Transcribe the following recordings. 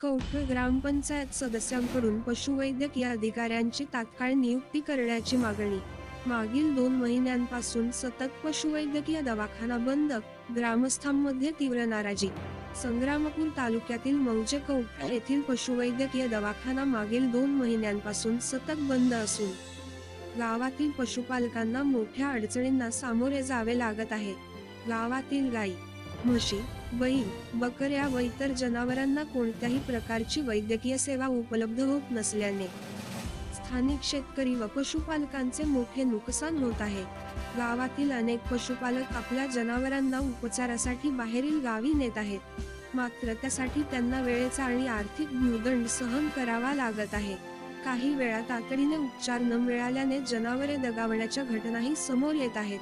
कौठ ग्रामपंचायत सदस्यांकडून पशुवैद्यकीय अधिकाऱ्यांची तात्काळ नियुक्ती करण्याची मागणी. मागील दोन महिन्यांपासून सतत पशुवैद्यकीय दवाखाना बंद ग्रामस्थांमध्ये तीव्र नाराजी. संग्रामपूर तालुक्यातील मौजे कौठा येथील पशुवैद्यकीय दवाखाना मागील दोन महिन्यांपासून सतत बंद असून गावातील पशुपालकांना मोठ्या अडचणींना सामोरे जावे लागत आहे. गावातील गाई म्हशी बैल बकऱ्या व इतर जनावरांना कोणत्याही प्रकारची वैद्यकीय सेवा उपलब्ध होत नसल्याने. स्थानिक शेतकरी व पशुपालकांचे मोठे नुकसान होत आहे. गावातील अनेक पशुपालक आपल्या जनावरांना उपचारासाठी बाहेरील गावी नेत आहेत. मात्र त्यासाठी त्यांना वेळेचा आणि आर्थिक भूदंड सहन करावा लागत आहे. काही वेळा तातडीने उपचार न मिळाल्याने जनावरे दगावण्याच्या घटनाही समोर येत आहेत.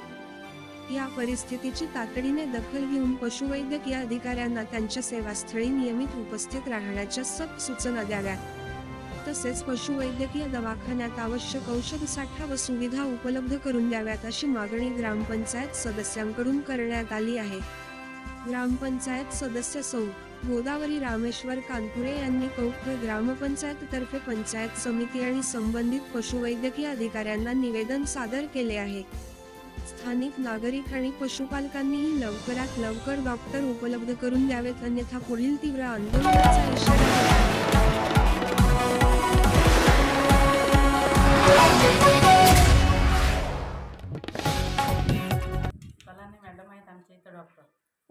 या परिस्थितीची तातडीने दखल घेऊन पशुवैद्यकीय अधिकाऱ्यांना त्यांच्या सेवास्थळी नियमित उपस्थित राहण्याच्या सक्त सूचना द्याव्यात तसेच पशुवैद्यकीय दवाखान्यात आवश्यक औषध साठा व सुविधा उपलब्ध करून द्याव्यात अशी मागणी ग्रामपंचायत सदस्यांकडून करण्यात आली आहे. ग्रामपंचायत सदस्य सौ. गोदावरी रामेश्वर कानपुरे यांनी कौठ ग्रामपंचायत तर्फे पंचायत समिती आणि संबंधित पशुवैद्यकीय अधिकाऱ्यांना निवेदन सादर केले आहे. स्थानिक नागरिक आणि पशुपालकांनीही लवकरात लवकर डॉक्टर उपलब्ध करून द्यावेत अन्यथा पुढील तीव्र आंदोलनाचा इशारा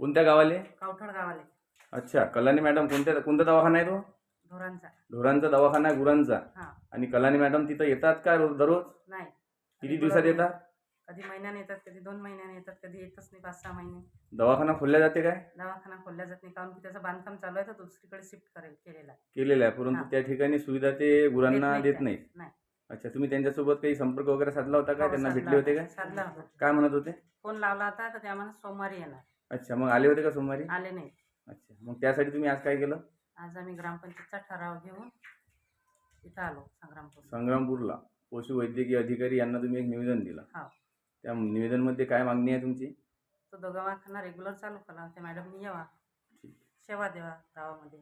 कोणत्या गावाले? कावठड गावाले. अच्छा कलानी मॅडम कोणत्या कोणता दवाखाना आहे तो? ढोरांचा ढोरांचा दवाखाना आहे गुरांचा. हां. आणि कलानी मॅडम तिथं येतात का रोज दररोज? नाही. किती दिवसात येतात? कधी महिन्याने येतात कधी दोन महिन्याने येतात कधी येतच नाही पाच सहा महिने. दवाखाना खोलल्या जाते काय? दवाखाना खोलला जात नाही कारण की त्याचं बांधकाम चालू आहे तर दुसरीकडे शिफ्ट करेल केलेला आहे. केलेलं आहे परंतु हां. त्या ठिकाणी सुविधा ते गुरांना देत त्या. नाहीत नाही. अच्छा तुम्ही त्यांच्यासोबत काही संपर्क वगैरे साधला होता का? हो, त्यांना साधला भेटले होते होता. काय? साधला होता. काय म्हणत होते? फोन लावला होता तर ते आम्हाला सोमवारी येणार. अच्छा मग आले होते का सोमवारी? आले नाही अच्छा मग त्यासाठी तुम्ही आज काय केलं? आज आम्ही ग्रामपंचायतचा ठराव घेऊन इथं आलो संग्रामपूर संग्रामपूरला. पशुवैद्यकीय अधिकारी यांना तुम्ही एक निवेदन दिलं. हो. त्या निवेदनमध्ये काय मागणी आहे तुमची? तो दवाखाना रेग्युलर चालू केला त्या मॅडमनी यावा. सेवा द्यावा गावामध्ये.